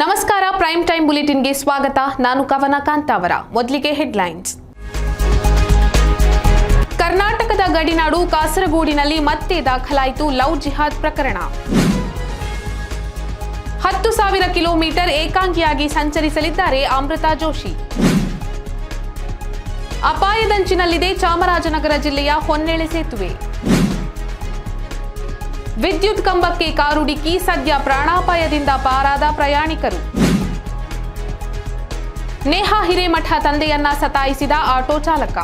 ನಮಸ್ಕಾರ prime time ಬುಲೆಟಿನ್ಗೆ ಸ್ವಾಗತ. ನಾನು ಕವನ ಕಾಂತಾವರ ಮೊದಲಿಗೆ ಹೆಡ್ಲೈನ್ಸ್ ಕರ್ನಾಟಕದ ಗಡಿನಾಡು ಕಾಸರಗೋಡಿನಲ್ಲಿ ಮತ್ತೆ ದಾಖಲಾಯಿತು ಲವ್ ಜಿಹಾದ್ ಪ್ರಕರಣ. ಹತ್ತು ಸಾವಿರ ಕಿಲೋಮೀಟರ್ ಏಕಾಂಗಿಯಾಗಿ ಸಂಚರಿಸಲಿದ್ದಾರೆ ಅಮೃತಾ ಜೋಶಿ. ಅಪಾಯದಂಚಿನಲ್ಲಿದೆ ಚಾಮರಾಜನಗರ ಜಿಲ್ಲೆಯ ಹೊನ್ನೆಳೆ ಸೇತುವೆ. ವಿದ್ಯುತ್ ಕಂಬಕ್ಕೆ ಕಾರುಡಿಕ್ಕಿ ಸದ್ಯ ಪ್ರಾಣಾಪಾಯದಿಂದ ಪಾರಾದ ಪ್ರಯಾಣಿಕರು. ನೇಹಾ ಹಿರೇಮಠ ತಂದೆಯನ್ನ ಸತಾಯಿಸಿದ ಆಟೋ ಚಾಲಕ.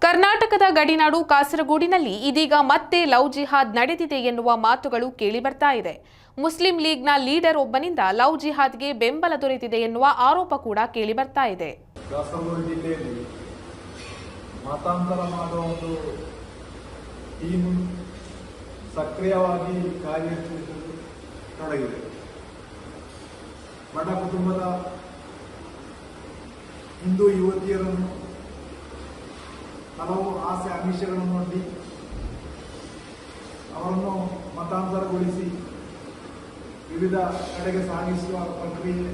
ಕರ್ನಾಟಕದ ಗಡಿನಾಡು ಕಾಸರಗೋಡಿನಲ್ಲಿ ಇದೀಗ ಮತ್ತೆ ಲವ್ ಜಿಹಾದ್ ನಡೆದಿದೆ ಎನ್ನುವ ಮಾತುಗಳು ಕೇಳಿಬರ್ತಾ ಇದೆ. ಮುಸ್ಲಿಂ ಲೀಗ್ನ ಲೀಡರ್ ಒಬ್ಬನಿಂದ ಲವ್ ಜಿಹಾದ್ಗೆ ಬೆಂಬಲ ದೊರೆತಿದೆ ಎನ್ನುವ ಆರೋಪ ಕೂಡ ಕೇಳಿಬರ್ತಾ ಇದೆ. ಕಾಸರಗೋಡು ಜಿಲ್ಲೆಯಲ್ಲಿ ಮತಾಂತರ ಮಾಡುವ ಒಂದು ಟೀಮ್ ಸಕ್ರಿಯವಾಗಿ ಕಾರ್ಯನಿರ್ವಹಿಸಲು ತೊಡಗಿದೆ. ಬಡ ಕುಟುಂಬದ ಹಿಂದೂ ಯುವತಿಯರನ್ನು ಹಲವು ಆಸೆ ಆಮಿಷಗಳನ್ನು ನೋಡಿ ಅವರನ್ನು ಮತಾಂತರಗೊಳಿಸಿ ವಿವಿಧ ಕಡೆಗೆ ಸಾಗಿಸುವ ಪ್ರಕ್ರಿಯೆ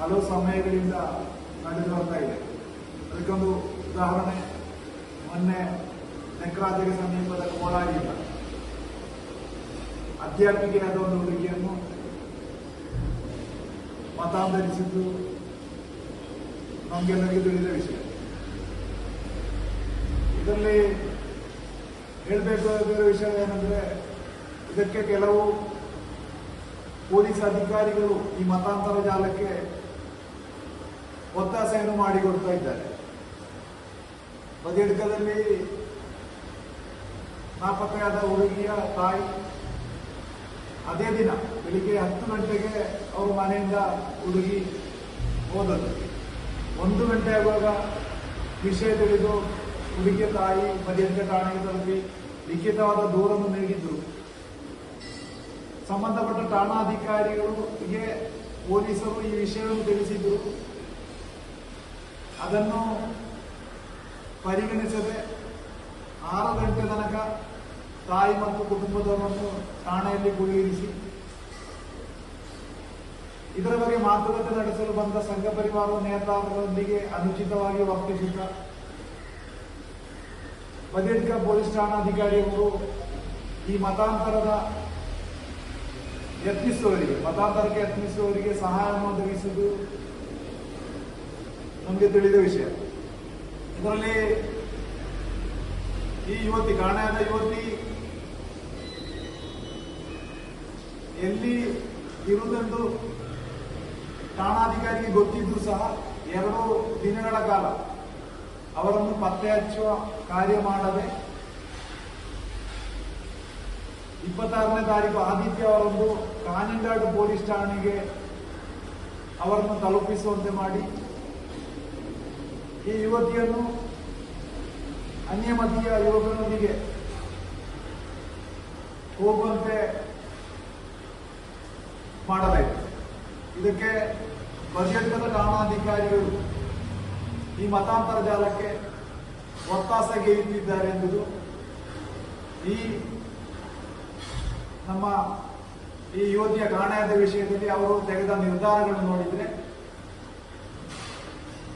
ಹಲವು ಸಮಯಗಳಿಂದ ನಡೆದು ಬರ್ತಾ ಇದೆ. ಅದಕ್ಕೊಂದು ಉದಾಹರಣೆ, ಮೊನ್ನೆ ನೆಕ್ರಾಜೆಗೆ ಸಮೀಪದ ಕೋಲಾರಿಯಿಂದ. ಅಧ್ಯಾಪಿಕೆಯಾದ ಒಂದು ಹುಡುಗಿಯನ್ನು ಮತಾಂತರಿಸಿದ್ದು ನಮಗೆಲ್ಲರಿಗೂ ತಿಳಿದ ವಿಷಯ. ಇದರಲ್ಲಿ ಹೇಳಬೇಕಾಗಿರೋ ವಿಷಯ ಏನಂದ್ರೆ, ಇದಕ್ಕೆ ಕೆಲವು ಪೊಲೀಸ್ ಅಧಿಕಾರಿಗಳು ಈ ಮತಾಂತರ ಜಾಲಕ್ಕೆ ಒತ್ತಾಸೆಯನ್ನು ಮಾಡಿಕೊಡ್ತಾ ಇದ್ದಾರೆ. ಬದಿಡ್ಕದಲ್ಲಿ ನಾಪತ್ತೆಯಾದ ಹುಡುಗಿಯ ತಾಯಿ ಅದೇ ದಿನ ಬೆಳಿಗ್ಗೆ ಹತ್ತು ಗಂಟೆಗೆ ಅವರು ಮನೆಯಿಂದ ಹುಡುಗಿ ಹೋದರು ಒಂದು ಗಂಟೆ ಆಗುವಾಗ ವಿಷಯ ತಿಳಿದು ಹುಡುಗಿಯ ತಾಯಿ ಬದಿಯಡ್ಕ ಠಾಣೆಗೆ ತಲುಪಿ ಲಿಖಿತವಾದ ದೂರನ್ನು ನೀಡಿದ್ರು. ಸಂಬಂಧಪಟ್ಟ ಠಾಣಾಧಿಕಾರಿಗಳಿಗೆ ಪೊಲೀಸರು ಈ ವಿಷಯವನ್ನು ತಿಳಿಸಿದ್ರು. ಅದನ್ನು ಪರಿಗಣಿಸದೆ ಆರು ಗಂಟೆ ತನಕ ತಾಯಿ ಮತ್ತು ಕುಟುಂಬದವರನ್ನು ಠಾಣೆಯಲ್ಲಿ ಗುರಿಯಿರಿಸಿ ಇದರ ಬಗ್ಗೆ ಮಾತುಕತೆ ನಡೆಸಲು ಬಂದ ಸಂಘ ಪರಿವಾರ ನೇತಾರರೊಂದಿಗೆ ಅನುಚಿತವಾಗಿ ವರ್ತಿಸಿದ್ದ ಬದಿಯಡ್ಕ ಪೊಲೀಸ್ ಠಾಣಾಧಿಕಾರಿಯವರು ಈ ಮತಾಂತರದ ಯತ್ನಿಸುವವರಿಗೆ, ಮತಾಂತರಕ್ಕೆ ಯತ್ನಿಸುವವರಿಗೆ ಸಹಾಯವನ್ನು ಒದಗಿಸುವುದು ನಮಗೆ ತಿಳಿದ ವಿಷಯ. ಇದರಲ್ಲಿ ಈ ಯುವತಿ ಕಾಣೆಯಾದ ಯುವತಿ ಎಲ್ಲಿ ಇರುವುದೆಂದು ಠಾಣಾಧಿಕಾರಿಗೆ ಗೊತ್ತಿದ್ದು ಸಹ ಎರಡು ದಿನಗಳ ಕಾಲ ಅವರನ್ನು ಪತ್ತೆ ಹಚ್ಚುವ ಕಾರ್ಯ ಮಾಡದೆ ಇಪ್ಪತ್ತಾರನೇ ತಾರೀಕು ಆದಿತ್ಯ ಅವರೊಂದು ಕಾನಿಂಗಾಡು ಪೊಲೀಸ್ ಠಾಣೆಗೆ ಅವರನ್ನು ತಲುಪಿಸುವಂತೆ ಮಾಡಿ ಈ ಯುವತಿಯನ್ನು ಅನ್ಯಮತೀಯ ಯುವಕನೊಂದಿಗೆ ಹೋಗುವಂತೆ ಮಾಡಬೇಕು. ಇದಕ್ಕೆ ಬದಿಯಡ್ಕದ ಠಾಣಾಧಿಕಾರಿಗಳು ಈ ಮತಾಂತರ ಜಾಲಕ್ಕೆ ಒತ್ತಾಸೆಗೆಯುತ್ತಿದ್ದಾರೆ ಎಂಬುದು ಈ ನಮ್ಮ ಈ ಯುವತಿಯ ಕಾಣೆಯಾದ ವಿಷಯದಲ್ಲಿ ಅವರು ತೆಗೆದ ನಿರ್ಧಾರಗಳನ್ನು ನೋಡಿದ್ರೆ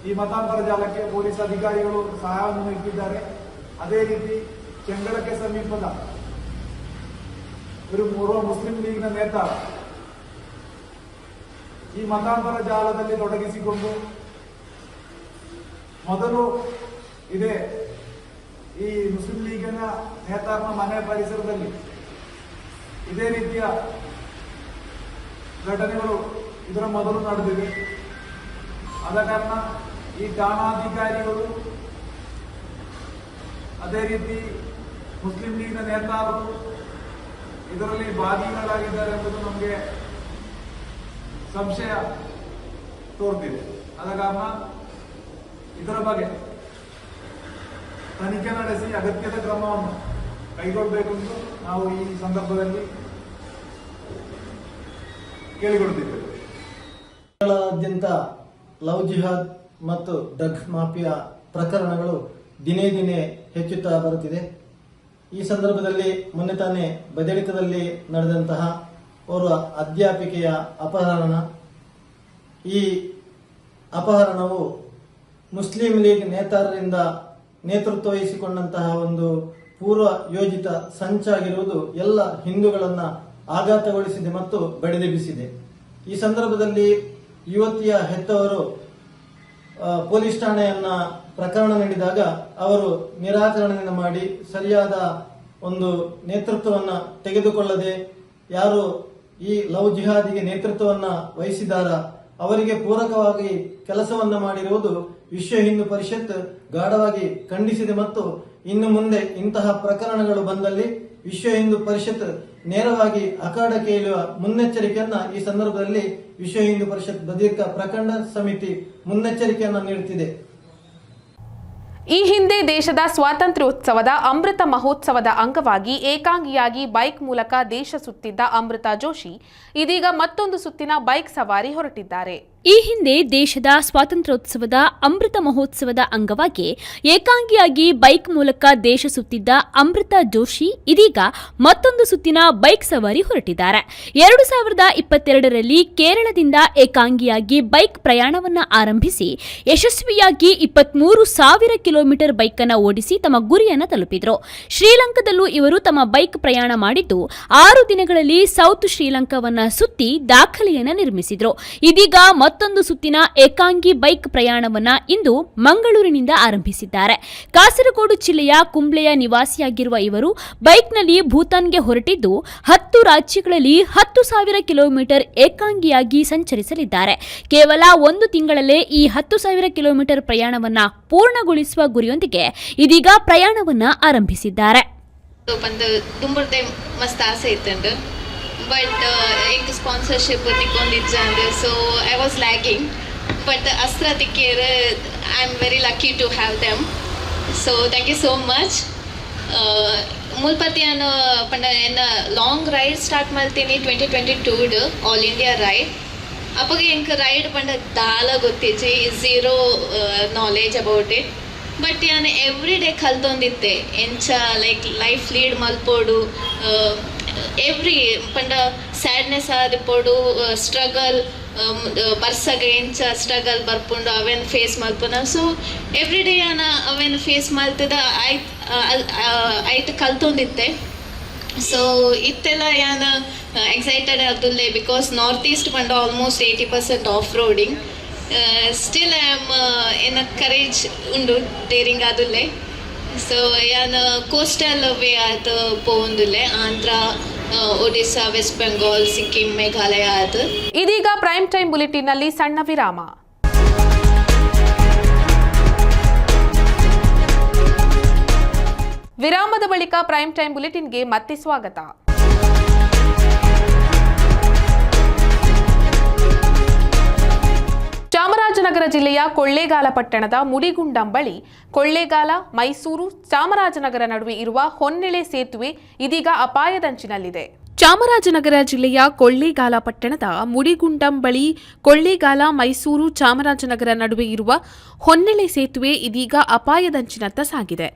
ಈ ಮತಾಂತರ ಜಾಲಕ್ಕೆ ಪೊಲೀಸ್ ಅಧಿಕಾರಿಗಳು ಸಹಾಯವನ್ನು ನೀಡುತ್ತಿದ್ದಾರೆ ಅದೇ ರೀತಿ ಚೆಂಗಳಕ್ಕೆ ಸಮೀಪದ ഒരു പൂർവ്വ ಮುಸ್ಲಿಂ ಲೀಗ್ನ ನೇತಾರ ಈ ಮತಾಂತರ ಜಾಲದಲ್ಲಿ ತೊಡಗಿಸಿಕೊಂಡು ಮೊದಲು ಇದೆ ಈ ಮುಸ್ಲಿಂ ಲೀಗಿನ ನೇತಾರನ ಮನೆ ಪರಿಸರದಲ್ಲಿ ಇದೇ ರೀತಿಯ ಘಟನೆಗಳು ಇದರ ಮೊದಲು ನಡೆದಿವೆ ಆದ ಕಾರಣ ಈ ಠಾಣಾಧಿಕಾರಿಗಳು ಅದೇ ರೀತಿ ಮುಸ್ಲಿಂ ಲೀಗ್ನ ನೇತಾರರು ಇದರಲ್ಲಿ ಭಾಗಿಗಳಾಗಿದ್ದಾರೆ ಎಂಬುದು ನಮಗೆ ಸಂಶಯ ತೋರ್ತಿದೆ. ಆದ ಕಾರಣ ಇದರ ಬಗ್ಗೆ ತನಿಖೆ ನಡೆಸಿ ಅಗತ್ಯದ ಕ್ರಮವನ್ನು ಕೈಗೊಳ್ಳಬೇಕೆಂದು ನಾವು ಈ ಸಂದರ್ಭದಲ್ಲಿ ಕೇಳಿಕೊಳ್ತಿದ್ದೇವೆ. ಕೇರಳಾದ್ಯಂತ ಲವ್ ಜಿಹಾದ್ ಮತ್ತು ಡ್ರಗ್ ಮಾಫಿಯಾ ಪ್ರಕರಣಗಳು ದಿನೇ ದಿನೇ ಹೆಚ್ಚುತ್ತಾ ಬರುತ್ತಿದೆ. ಈ ಸಂದರ್ಭದಲ್ಲಿ ಮೊನ್ನೆ ತಾನೇ ಬದಳಿಕದಲ್ಲಿ ನಡೆದಂತಹ ಓರ್ವ ಅಧ್ಯಾಪಿಕೆಯ ಅಪಹರಣ. ಈ ಅಪಹರಣವು ಮುಸ್ಲಿಂ ಲೀಗ್ ನೇತಾರರಿಂದ ನೇತೃತ್ವ ವಹಿಸಿಕೊಂಡಂತಹ ಒಂದು ಪೂರ್ವ ಯೋಜಿತ ಸಂಚಾಗಿರುವುದು ಎಲ್ಲ ಹಿಂದೂಗಳನ್ನು ಆಘಾತಗೊಳಿಸಿದೆ ಮತ್ತು ಬಡಿದೆಬ್ಬಿಸಿದೆ. ಈ ಸಂದರ್ಭದಲ್ಲಿ ಯುವತಿಯ ಹೆತ್ತವರು ಪೊಲೀಸ್ ಠಾಣೆಯನ್ನ ಪ್ರಕರಣ ನೀಡಿದಾಗ ಅವರು ನಿರಾಕರಣೆಯನ್ನು ಮಾಡಿ ಸರಿಯಾದ ಒಂದು ನೇತೃತ್ವವನ್ನ ತೆಗೆದುಕೊಳ್ಳದೆ ಯಾರು ಈ ಲವ್ ಜಿಹಾದಿಗೆ ನೇತೃತ್ವವನ್ನ ವಹಿಸಿದಾರ ಅವರಿಗೆ ಪೂರಕವಾಗಿ ಕೆಲಸವನ್ನ ಮಾಡಿರುವುದು ವಿಶ್ವ ಹಿಂದೂ ಪರಿಷತ್ ಗಾಢವಾಗಿ ಖಂಡಿಸಿದೆ ಮತ್ತು ಇನ್ನು ಮುಂದೆ ಇಂತಹ ಪ್ರಕರಣಗಳು ಬಂದಲ್ಲಿ ವಿಶ್ವ ಹಿಂದೂ ಪರಿಷತ್ ನೇರವಾಗಿ ಅಖಾಡ ಕೇಳುವ ಮುನ್ನೆಚ್ಚರಿಕೆಯನ್ನ ಈ ಸಂದರ್ಭದಲ್ಲಿ ವಿಶ್ವ ಹಿಂದೂ ಪರಿಷತ್ ಬದೀರ್ಘ ಪ್ರಖಂಡ ಸಮಿತಿ ಮುನ್ನೆಚ್ಚರಿಕೆಯನ್ನ ನೀಡುತ್ತಿದೆ. ಈ ಹಿಂದೆ ದೇಶದ ಸ್ವಾತಂತ್ರ್ಯೋತ್ಸವದ ಅಮೃತ ಮಹೋತ್ಸವದ ಅಂಗವಾಗಿ ಏಕಾಂಗಿಯಾಗಿ ಬೈಕ್ ಮೂಲಕ ದೇಶ ಸುತ್ತಿದ್ದ ಅಮೃತ ಜೋಶಿ ಇದೀಗ ಮತ್ತೊಂದು ಸುತ್ತಿನ ಬೈಕ್ ಸವಾರಿ ಹೊರಟಿದ್ದಾರೆ. ಈ ಹಿಂದೆ ದೇಶದ ಸ್ವಾತಂತ್ರ್ಯೋತ್ಸವದ ಅಮೃತ ಮಹೋತ್ಸವದ ಅಂಗವಾಗಿ ಏಕಾಂಗಿಯಾಗಿ ಬೈಕ್ ಮೂಲಕ ದೇಶ ಸುತ್ತಿದ್ದ ಅಮೃತ ಜೋಶಿ ಇದೀಗ ಮತ್ತೊಂದು ಸುತ್ತಿನ ಬೈಕ್ ಸವಾರಿ ಹೊರಟಿದ್ದಾರೆ. ಎರಡು ಸಾವಿರದ ಇಪ್ಪತ್ತೆರಡರಲ್ಲಿ ಕೇರಳದಿಂದ ಏಕಾಂಗಿಯಾಗಿ ಬೈಕ್ ಪ್ರಯಾಣವನ್ನು ಆರಂಭಿಸಿ, ಯಶಸ್ವಿಯಾಗಿ ಇಪ್ಪತ್ಮೂರು ಸಾವಿರ ಕಿಲೋಮೀಟರ್ ಬೈಕ್ ಓಡಿಸಿ ತಮ್ಮ ಗುರಿಯನ್ನು ತಲುಪಿದ್ರು. ಶ್ರೀಲಂಕಾದಲ್ಲೂ ಇವರು ತಮ್ಮ ಬೈಕ್ ಪ್ರಯಾಣ ಮಾಡಿದ್ದು, ಆರು ದಿನಗಳಲ್ಲಿ ಸೌತ್ ಶ್ರೀಲಂಕಾವನ್ನ ಸುತ್ತಿ ದಾಖಲೆಯನ್ನು ನಿರ್ಮಿಸಿದರು. ಇದೀಗ ಮತ್ತೊಂದು ಸುತ್ತಿನ ಏಕಾಂಗಿ ಬೈಕ್ ಪ್ರಯಾಣವನ್ನ ಇಂದು ಮಂಗಳೂರಿನಿಂದ ಆರಂಭಿಸಿದ್ದಾರೆ. ಕಾಸರಗೋಡು ಜಿಲ್ಲೆಯ ಕುಂಬ್ಳೆಯ ನಿವಾಸಿಯಾಗಿರುವ ಇವರು ಬೈಕ್ನಲ್ಲಿ ಭೂತಾನ್ಗೆ ಹೊರಟಿದ್ದು ಹತ್ತು ರಾಜ್ಯಗಳಲ್ಲಿ ಹತ್ತು ಸಾವಿರ ಕಿಲೋಮೀಟರ್ ಏಕಾಂಗಿಯಾಗಿ ಸಂಚರಿಸಲಿದ್ದಾರೆ. ಕೇವಲ ಒಂದು ತಿಂಗಳಲ್ಲೇ ಈ ಹತ್ತು ಸಾವಿರ ಕಿಲೋಮೀಟರ್ ಪ್ರಯಾಣವನ್ನ ಪೂರ್ಣಗೊಳಿಸುವ ಗುರಿಯೊಂದಿಗೆ ಇದೀಗ ಪ್ರಯಾಣವನ್ನ ಆರಂಭಿಸಿದ್ದಾರೆ. ಮಸ್ತ್ ಆಸೆ ಬಟ್ ಈಗ ಸ್ಪಾನ್ಸರ್ಶಿಪ್ ತಿಕ್ಕೊಂಡಿದ್ದೆ ಅಂದರೆ so I was lacking but ಅಸ್ತ್ರ ತಿಕ್ಕೇರು I am very lucky to have them so thank you so much ಮೂಲಪತಿ ಅನ್ನೋ ಪಂಡ ಎನ್ನ ಲಾಂಗ್ ರೈಡ್ ಸ್ಟಾರ್ಟ್ ಮಾಡ್ತೀನಿ twenty twenty two all India ride ಅಪ್ಪಗೆ ಎಂಕ್ ರೈಡ್ ಪಂಡ ದಾಲ ಗೊತ್ತಿಜ್ಜಿ zero knowledge about it but ಯಾನ್ ಎವ್ರಿ ಡೇ ಕಲ್ತೊಂದಿತ್ತೆ ಎಂಚ ಲೈಕ್ ಲೈಫ್ ಲೀಡ್ ಮಲ್ಪೋಡು ಎವ್ರಿ ಪಂಡ ಸ್ಯಾಡ್ನೆಸ್ ಆದಿಪ್ಪೋಡು ಸ್ಟ್ರಗಲ್ ಬರ್ಸಾಗ ಎಂಚ ಸ್ಟ್ರಗಲ್ ಬರ್ಪುಂಡು ಅವೇನು ಫೇಸ್ ಮಲ್ಪುನ ಸೊ ಎವ್ರಿ ಡೇ ಅನ್ನ ಅವೇನು ಫೇಸ್ ಮಲ್ತದ ಆಯ್ತ್ ಆಯ್ತು ಕಲ್ತೊಂದಿತ್ತೆ ಸೊ ಇತ್ತೆಲ್ಲ ಯಾನ ಎಕ್ಸೈಟೆಡ್ ಆದುಲ್ಲೆ ಬಿಕಾಸ್ ನಾರ್ತ್ ಈಸ್ಟ್ ಪಂಡ almost eighty percent off roading still I am ಏನ ಕರೇಜ್ ಉಂಡು ಡೇರಿಂಗ್ ಆದುಲ್ಲೆ ಸೊ ಯಾನ ಕೋಸ್ಟಲ್ ವೇ ಆಯ್ತು ಪೋಂದುಲ್ಲೆ ಆಂಧ್ರ ಒಡಿಸ್ಸಾ ವೆಸ್ಟ್ ಬೆಂಗಾಲ್ ಸಿಕ್ಕಿಂ ಮೇಘಾಲಯ ಆಯ್ತು ಇದೀಗ ಪ್ರೈಮ್ ಟೈಮ್ ಬುಲೆಟಿನ್ನಲ್ಲಿ ಸಣ್ಣ ವಿರಾಮ. ವಿರಾಮದ ಬಳಿಕ ಪ್ರೈಮ್ ಟೈಮ್ ಬುಲೆಟಿನ್ಗೆ ಮತ್ತೆ ಸ್ವಾಗತ. ಚಾಮರಾಜನಗರ ಜಿಲ್ಲೆಯ ಕೊಳ್ಳೇಗಾಲ ಪಟ್ಟಣದ ಮುಡಿಗುಂಡಂ ಬಳಿ ಕೊಳ್ಳೇಗಾಲ, ಮೈಸೂರು, ಚಾಮರಾಜನಗರ ನಡುವೆ ಇರುವ ಹೊನ್ನೆಳೆ ಸೇತುವೆ ಇದೀಗ ಅಪಾಯದಂಚಿನಲ್ಲಿದೆ. ಚಾಮರಾಜನಗರ ಜಿಲ್ಲೆಯ ಕೊಳ್ಳೇಗಾಲ ಪಟ್ಟಣದ ಮುಡಿಗುಂಡಂ ಬಳಿ ಕೊಳ್ಳೇಗಾಲ, ಮೈಸೂರು, ಚಾಮರಾಜನಗರ ನಡುವೆ ಇರುವ ಹೊನ್ನೆಳೆ ಸೇತುವೆ ಇದೀಗ ಅಪಾಯದಂಚಿನತ್ತ ಸಾಗಿದೆ.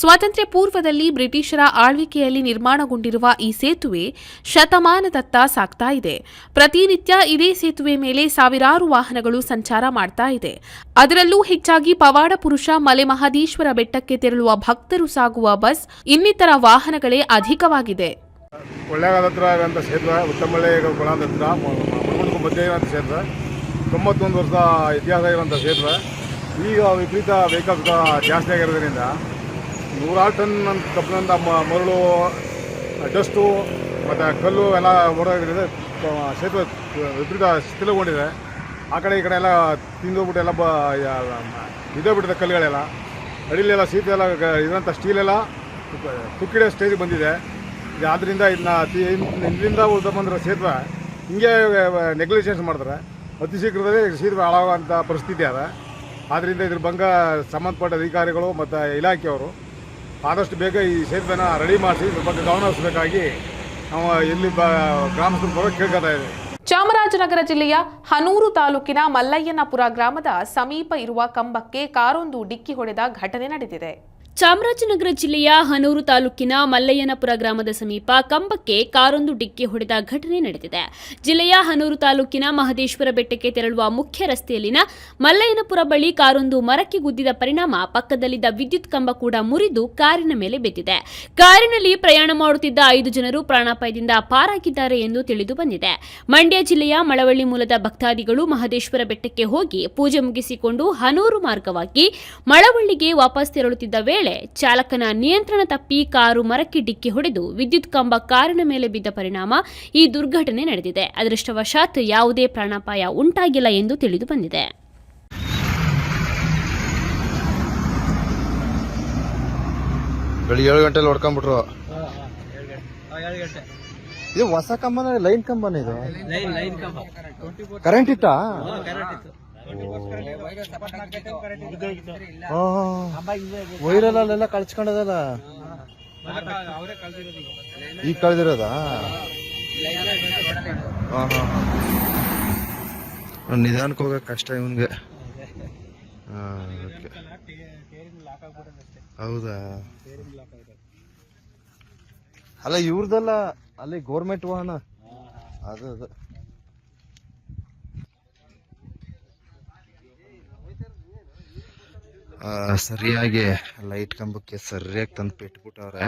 ಸ್ವಾತಂತ್ರ್ಯ ಪೂರ್ವದಲ್ಲಿ ಬ್ರಿಟಿಷರ ಆಳ್ವಿಕೆಯಲ್ಲಿ ನಿರ್ಮಾಣಗೊಂಡಿರುವ ಈ ಸೇತುವೆ ಶತಮಾನದತ್ತ ಸಾಗ್ತಾ ಇದೆ. ಪ್ರತಿನಿತ್ಯ ಇದೇ ಸೇತುವೆ ಮೇಲೆ ಸಾವಿರಾರು ವಾಹನಗಳು ಸಂಚಾರ ಮಾಡ್ತಾ ಇದೆ. ಅದರಲ್ಲೂ ಹೆಚ್ಚಾಗಿ ಪವಾಡ ಪುರುಷ ಮಲೆ ಮಹದೇಶ್ವರ ಬೆಟ್ಟಕ್ಕೆ ತೆರಳುವ ಭಕ್ತರು ಸಾಗುವ ಬಸ್ ಇನ್ನಿತರ ವಾಹನಗಳೇ ಅಧಿಕವಾಗಿದೆ. ಕೊಳ್ಳೇಗಾಲ ಹತ್ರ ಇರೋಂಥ ಸೇತುವೆ ಉತ್ತಮಳ್ಳಿ ಕೊಳದ ಹತ್ರ ಮುರುಗುಂಡ್ಕು ಮಧ್ಯೆ ಇರೋಂಥ ಸೇತುವೆ ತೊಂಬತ್ತೊಂದು ವರ್ಷ ಇತಿಹಾಸ ಇರೋಂಥ ಸೇತುವೆ ಈಗ ವಿಪರೀತ ವೆಹಿಕಲ್ಸ್ ಜಾಸ್ತಿ ಆಗಿರೋದ್ರಿಂದ ನೂರಾರು ಟನ್ ಮ- ಮರಳು, ಡಸ್ಟು, ಮತ್ತು ಕಲ್ಲು ಎಲ್ಲ ಓಡೋದ್ರಿಂದ ಸೇತುವೆ ವಿಪರೀತ ಸ್ಥಿರಗೊಂಡಿದೆ ಆ ಕಡೆ ಈ ಕಡೆ ಎಲ್ಲ ತಿಂದೋಗ್ಬಿಟ್ಟು ಎಲ್ಲ ಬ ಬಿದ್ದೋಗ್ಬಿಟ್ಟಿದೆ ಕಲ್ಲುಗಳೆಲ್ಲ. ಅಡಿಲೆಲ್ಲ ಸೀತೆ ಎಲ್ಲ ಇರೋಂಥ ಸ್ಟೀಲೆಲ್ಲ ತುಕ್ಕಿಡೋ ಸ್ಟೇಜಿಗೆ ಬಂದಿದೆ. ಆದ್ದರಿಂದ ಇದನ್ನ ಅತಿ ಇಲ್ಲಿಂದ ಉಳ್ದ ಬಂದಿರೋ ಸೇತುವೆ ಹಿಂಗೆ ನೆಗ್ಲಿಜೆನ್ಸ್ ಮಾಡಿದ್ರೆ ಅತಿ ಶೀಘ್ರದಲ್ಲೇ ಸೇತುವೆ ಹಾಳಾಗುವಂಥ ಪರಿಸ್ಥಿತಿ ಅದ. ಆದ್ದರಿಂದ ಇದ್ರ ಬಂಗ ಸಂಬಂಧಪಟ್ಟ ಅಧಿಕಾರಿಗಳು ಮತ್ತು ಇಲಾಖೆಯವರು ಆದಷ್ಟು ಬೇಗ ಈ ಸೇತುವೆನ ರೆಡಿ ಮಾಡಿಸಿ, ಇದ್ರ ಬಗ್ಗೆ ಗಮನ ನಾವು ಇಲ್ಲಿ ಬ ಗ್ರಾಮಸ್ಥರು ಬರೋಕ್ಕೆ ಕೇಳ್ಕೊತಾ ಇದ್ದೀವಿ. ಚಾಮರಾಜನಗರ ಜಿಲ್ಲೆಯ ಹನೂರು ತಾಲೂಕಿನ ಮಲ್ಲಯ್ಯನಪುರ ಗ್ರಾಮದ ಸಮೀಪ ಇರುವ ಕಂಬಕ್ಕೆ ಕಾರೊಂದು ಡಿಕ್ಕಿ ಹೊಡೆದ ಘಟನೆ ನಡೆದಿದೆ. ಚಾಮರಾಜನಗರ ಜಿಲ್ಲೆಯ ಹನೂರು ತಾಲೂಕಿನ ಮಲ್ಲಯ್ಯನಪುರ ಗ್ರಾಮದ ಸಮೀಪ ಕಂಬಕ್ಕೆ ಕಾರೊಂದು ಡಿಕ್ಕಿ ಹೊಡೆದ ಘಟನೆ ನಡೆದಿದೆ. ಜಿಲ್ಲೆಯ ಹನೂರು ತಾಲೂಕಿನ ಮಹದೇಶ್ವರ ಬೆಟ್ಟಕ್ಕೆ ತೆರಳುವ ಮುಖ್ಯ ರಸ್ತೆಯಲ್ಲಿನ ಮಲ್ಲಯ್ಯನಪುರ ಬಳಿ ಕಾರೊಂದು ಮರಕ್ಕೆ ಗುದ್ದಿದ ಪರಿಣಾಮ ಪಕ್ಕದಲ್ಲಿದ್ದ ವಿದ್ಯುತ್ ಕಂಬ ಕೂಡ ಮುರಿದು ಕಾರಿನ ಮೇಲೆ ಬಿದ್ದಿದೆ. ಕಾರಿನಲ್ಲಿ ಪ್ರಯಾಣ ಮಾಡುತ್ತಿದ್ದ ಐದು ಜನರು ಪ್ರಾಣಾಪಾಯದಿಂದ ಪಾರಾಗಿದ್ದಾರೆ ಎಂದು ತಿಳಿದು ಬಂದಿದೆ. ಮಂಡ್ಯ ಜಿಲ್ಲೆಯ ಮಳವಳ್ಳಿ ಮೂಲದ ಭಕ್ತಾದಿಗಳು ಮಹದೇಶ್ವರ ಬೆಟ್ಟಕ್ಕೆ ಹೋಗಿ ಪೂಜೆ ಮುಗಿಸಿಕೊಂಡು ಹನೂರು ಮಾರ್ಗವಾಗಿ ಮಳವಳ್ಳಿಗೆ ವಾಪಸ್ ತೆರಳುತ್ತಿದ್ದ ಚಾಲಕನ ನಿಯಂತ್ರಣ ತಪ್ಪಿ ಕಾರು ಮರಕ್ಕೆ ಡಿಕ್ಕಿ ಹೊಡೆದು ವಿದ್ಯುತ್ ಕಂಬ ಕಾರಿನ ಮೇಲೆ ಬಿದ್ದ ಪರಿಣಾಮ ಈ ದುರ್ಘಟನೆ ನಡೆದಿದೆ. ಅದೃಷ್ಟವಶಾತ್ ಯಾವುದೇ ಪ್ರಾಣಾಪಾಯ ಉಂಟಾಗಿಲ್ಲ ಎಂದು ತಿಳಿದು ಬಂದಿದೆ. ಬೆಳಿಗ್ಗೆ ಏಳು ಗಂಟೆಲಿ ಹೊಡ್ಕೊಂಡ್ಬಿಟ್ರು. ಇದು ಹೊಸ ಕಂಬನ ಲೈನ್ ಕಂಬನ ಇದು? ಕರೆಂಟ್ ಇತ್ತಾ. ವೈರಲ್ಲೆಲ್ಲ ಕಳ್ಸ್ಕೊಂಡದಲ್ಲ? ಈಗ ಕಳ್ದಿರೋದಾ? ನಿಧಾನಕ್ಕೆ ಹೋಗಕ್ ಕಷ್ಟ ಇವನ್ಗೆ. ಹೌದಾ? ಅಲ್ಲ ಇವ್ರದಲ್ಲ ಅಲ್ಲಿ ಗೋರ್ಮೆಂಟ್ ವಾಹನ. ಅದು ಅದು. ಸರಿಯಾಗಿ ಲೈಟ್ ಕಂಬಕ್ಕೆ ಸರಿಯಾಗಿ ತಂದು ಬಿಟ್ಬಿಟ್ಟವ್ರೆ.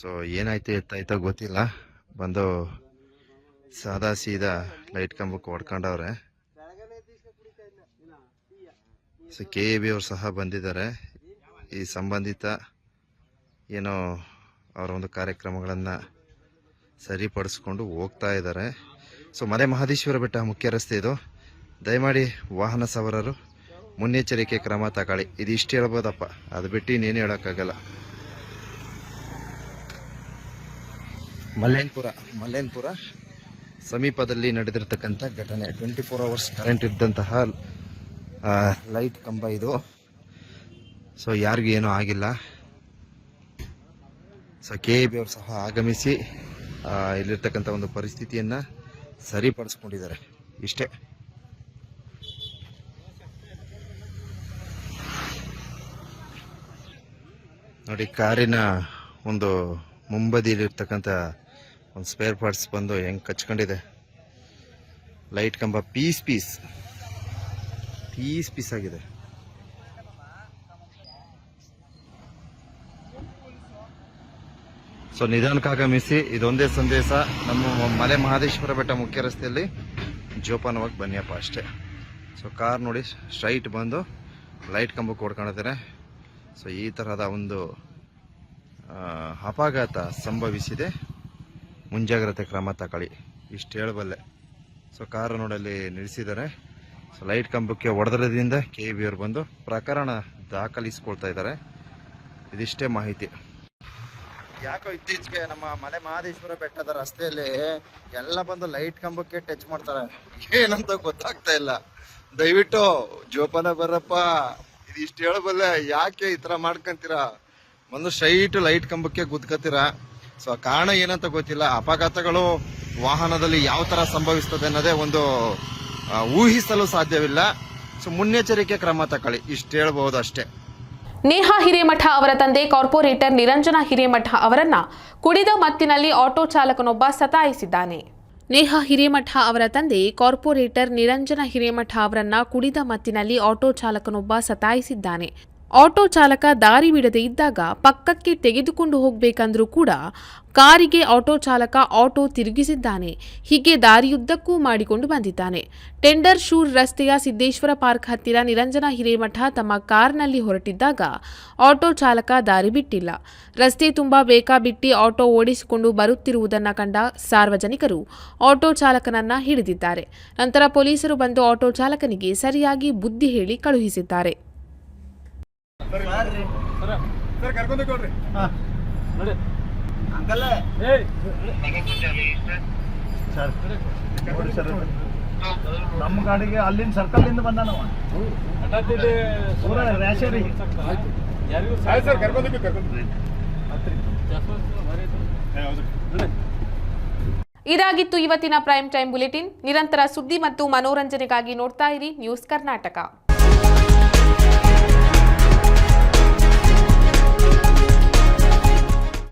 ಸೊ ಏನಾಯ್ತು, ಎತ್ತಾಯ್ತೋ ಗೊತ್ತಿಲ್ಲ. ಬಂದು ಸಾದಾ ಸೀದಾ ಲೈಟ್ ಕಂಬಕ್ಕೆ ಹೊಡ್ಕೊಂಡವ್ರೆ. ಸೊ ಕೆ ಎ ಬಿ ಅವ್ರು ಸಹ ಬಂದಿದ್ದಾರೆ. ಈ ಸಂಬಂಧಿತ ಏನೋ ಅವರ ಒಂದು ಕಾರ್ಯಕ್ರಮಗಳನ್ನು ಸರಿಪಡಿಸ್ಕೊಂಡು ಹೋಗ್ತಾ ಇದ್ದಾರೆ. ಸೊ ಮಲೆ ಮಹದೇಶ್ವರ ಬೆಟ್ಟ ಮುಖ್ಯ ರಸ್ತೆ ಇದು. ದಯಮಾಡಿ ವಾಹನ ಸವಾರರು ಮುನ್ನೆಚ್ಚರಿಕೆ ಕ್ರಮ ತಗೊಳ್ಳಿ. ಇದು ಇಷ್ಟು ಹೇಳ್ಬೋದಪ್ಪ. ಅದು ಬಿಟ್ಟು ಇನ್ನೇನು ಹೇಳೋಕ್ಕಾಗಲ್ಲ. ಮಲ್ಲೇನ್ಪುರ ಮಲ್ಲೇನ್ಪುರ ಸಮೀಪದಲ್ಲಿ ನಡೆದಿರ್ತಕ್ಕಂಥ ಘಟನೆ. ಟ್ವೆಂಟಿ ಫೋರ್ ಅವರ್ಸ್ ಕರೆಂಟ್ ಇದ್ದಂತಹ ಲೈಟ್ ಕಂಬ ಇದು. ಸೊ ಯಾರಿಗೂ ಏನೂ ಆಗಿಲ್ಲ. ಸೊ ಕೆ ಎ ಬಿ ಅವರು ಸಹ ಆಗಮಿಸಿ ಇಲ್ಲಿರ್ತಕ್ಕಂಥ ಒಂದು ಪರಿಸ್ಥಿತಿಯನ್ನು ಸರಿಪಡಿಸ್ಕೊಂಡಿದ್ದಾರೆ. ಇಷ್ಟೇ. ನೋಡಿ, ಕಾರಿನ ಒಂದು ಮುಂಬದಿಲಿರ್ತಕ್ಕಂಥ ಒಂದು ಸ್ಪೇರ್ ಪಾರ್ಟ್ಸ್ ಬಂದು ಹೆಂಗೆ ಕಚ್ಕೊಂಡಿದೆ. ಲೈಟ್ ಕಂಬ ಪೀಸ್ ಪೀಸ್ ಪೀಸ್ ಪೀಸ್ ಆಗಿದೆ. ಸೊ ನಿಧಾನಕ್ಕೆ ಆಗಮಿಸಿ ಇದೊಂದೇ ಸಂದೇಶ. ನಮ್ಮ ಮಲೆ ಮಹದೇಶ್ವರ ಬೆಟ್ಟ ಮುಖ್ಯ ರಸ್ತೆಯಲ್ಲಿ ಜೋಪಾನವಾಗಿ ಬನ್ನಿಯಪ್ಪ ಅಷ್ಟೇ. ಸೊ ಕಾರ್ ನೋಡಿ ಸ್ಟ್ರೈಟ್ ಬಂದು ಲೈಟ್ ಕಂಬಕ್ಕೆ ಹೊಡ್ಕೊಂಡಿದ್ದಾರೆ ಸೊ ಈ ತರಹದ ಒಂದು ಅಪಘಾತ ಸಂಭವಿಸಿದೆ. ಮುಂಜಾಗ್ರತೆ ಕ್ರಮ ತಗೊಳ್ಳಿ. ಇಷ್ಟು ಹೇಳಬಲ್ಲೆ. ಸೊ ಕಾರು ನೋಡಲ್ಲಿ ನಿಲ್ಲಿಸಿದ್ದಾರೆ ಸೊ ಲೈಟ್ ಕಂಬಕ್ಕೆ ಹೊಡೆದ್ರದಿಂದ ಕೆ ಬಿ ಅವ್ರು ಬಂದು ಪ್ರಕರಣ ದಾಖಲಿಸ್ಕೊಳ್ತಾ ಇದ್ದಾರೆ ಇದಿಷ್ಟೇ ಮಾಹಿತಿ. ಯಾಕೋ ಇತ್ತೀಚೆಗೆ ನಮ್ಮ ಮಲೆ ಮಹದೇಶ್ವರ ಬೆಟ್ಟದ ರಸ್ತೆಯಲ್ಲಿ ಎಲ್ಲ ಬಂದು ಲೈಟ್ ಕಂಬಕ್ಕೆ ಟಚ್ ಮಾಡ್ತಾರೆ. ಏನಂತ ಗೊತ್ತಾಗ್ತಾ ಇಲ್ಲ. ದಯವಿಟ್ಟು ಜೋಪಾನ ಬರಪ್ಪ ಇಷ್ಟು ಹೇಳಬಲ್ಲ, ಯಾಕೆ ಈ ತರ ಮಾಡ್ಕೊಂತೀರಾ? ಒಂದು ಸ್ಟ್ರೈಟ್ ಲೈಟ್ ಕಂಬಕ್ಕೆ ಗುದ್ಕತ್ತೀರಾ? ಸೊ ಕಾರಣ ಏನಂತ ಗೊತ್ತಿಲ್ಲ. ಅಪಘಾತಗಳು ವಾಹನದಲ್ಲಿ ಯಾವ ತರ ಸಂಭವಿಸ್ತದೆ ಅನ್ನೋದೇ ಒಂದು ಊಹಿಸಲು ಸಾಧ್ಯವಿಲ್ಲ. ಸೊ ಮುನ್ನೆಚ್ಚರಿಕೆ ಕ್ರಮ ತಗೊಳ್ಳಿ ಇಷ್ಟು ಹೇಳ್ಬಹುದು ಅಷ್ಟೇ. ನೇಹಾ ಹಿರೇಮಠ ಅವರ ತಂದೆ ಕಾರ್ಪೊರೇಟರ್ ನಿರಂಜನ ಹಿರೇಮಠ ಅವರನ್ನ ಕುಡಿದ ಮತ್ತಿನಲ್ಲಿ ಆಟೋ ಚಾಲಕನೊಬ್ಬ ಸತಾಯಿಸಿದ್ದಾನೆ. ನೇಹಾ ಹಿರೇಮಠ ಅವರ ತಂದೆ ಕಾರ್ಪೊರೇಟರ್ ನಿರಂಜನ ಹಿರೇಮಠ ಅವರನ್ನ ಕುಡಿದ ಮತ್ತಿನಲ್ಲಿ ಆಟೋ ಚಾಲಕನೊಬ್ಬ ಸತಾಯಿಸಿದ್ದಾನೆ. ಆಟೋ ಚಾಲಕ ದಾರಿ ಬಿಡದೆ ಇದ್ದಾಗ ಪಕ್ಕಕ್ಕೆ ತೆಗೆದುಕೊಂಡು ಹೋಗಬೇಕಂದ್ರೂ ಕೂಡ ಕಾರಿಗೆ ಆಟೋ ಚಾಲಕ ಆಟೋ ತಿರುಗಿಸಿದ್ದಾನೆ. ಹೀಗೆ ದಾರಿಯುದ್ದಕ್ಕೂ ಮಾಡಿಕೊಂಡು ಬಂದಿದ್ದಾನೆ. ಟೆಂಡರ್ ಶೂರ್ ರಸ್ತೆಯ ಸಿದ್ದೇಶ್ವರ ಪಾರ್ಕ್ ಹತ್ತಿರ ನಿರಂಜನ ಹಿರೇಮಠ ತಮ್ಮ ಕಾರ್ನಲ್ಲಿ ಹೊರಟಿದ್ದಾಗ ಆಟೋ ಚಾಲಕ ದಾರಿ ಬಿಟ್ಟಿಲ್ಲ. ರಸ್ತೆ ತುಂಬ ಬೇಕಾಬಿಟ್ಟಿ ಆಟೋ ಓಡಿಸಿಕೊಂಡು ಬರುತ್ತಿರುವುದನ್ನು ಕಂಡ ಸಾರ್ವಜನಿಕರು ಆಟೋ ಚಾಲಕನನ್ನ ಹಿಡಿದಿದ್ದಾರೆ. ನಂತರ ಪೊಲೀಸರು ಬಂದು ಆಟೋ ಚಾಲಕನಿಗೆ ಸರಿಯಾಗಿ ಬುದ್ಧಿ ಹೇಳಿ ಕಳುಹಿಸಿದ್ದಾರೆ. ಸರ್. ಕರ್ಕೊಂಡು ಕೊಡ್ರಿ. ನೋಡಿ. ಸರ್. ನಮ್ಮ ಗಾಡಿಗೆ ಅಲ್ಲಿನ ಸರ್ಕಲ್ ಇಂದ ಬಂದ ನಾವು ಪೂರ ರ್ಯಾಶರಿ ಆಯ್ತು. ಸರ್ ಕರ್ಕೊಂಡು ಕರ್ಕೊಂಡು ಇದಾಗಿತ್ತು ಇವತ್ತಿನ ಪ್ರೈಮ್ ಟೈಮ್ ಬುಲೆಟಿನ್. ನಿರಂತರ ಸುದ್ದಿ ಮತ್ತು ಮನೋರಂಜನೆಗಾಗಿ ನೋಡ್ತಾ ಇರಿ ನ್ಯೂಸ್ ಕರ್ನಾಟಕ.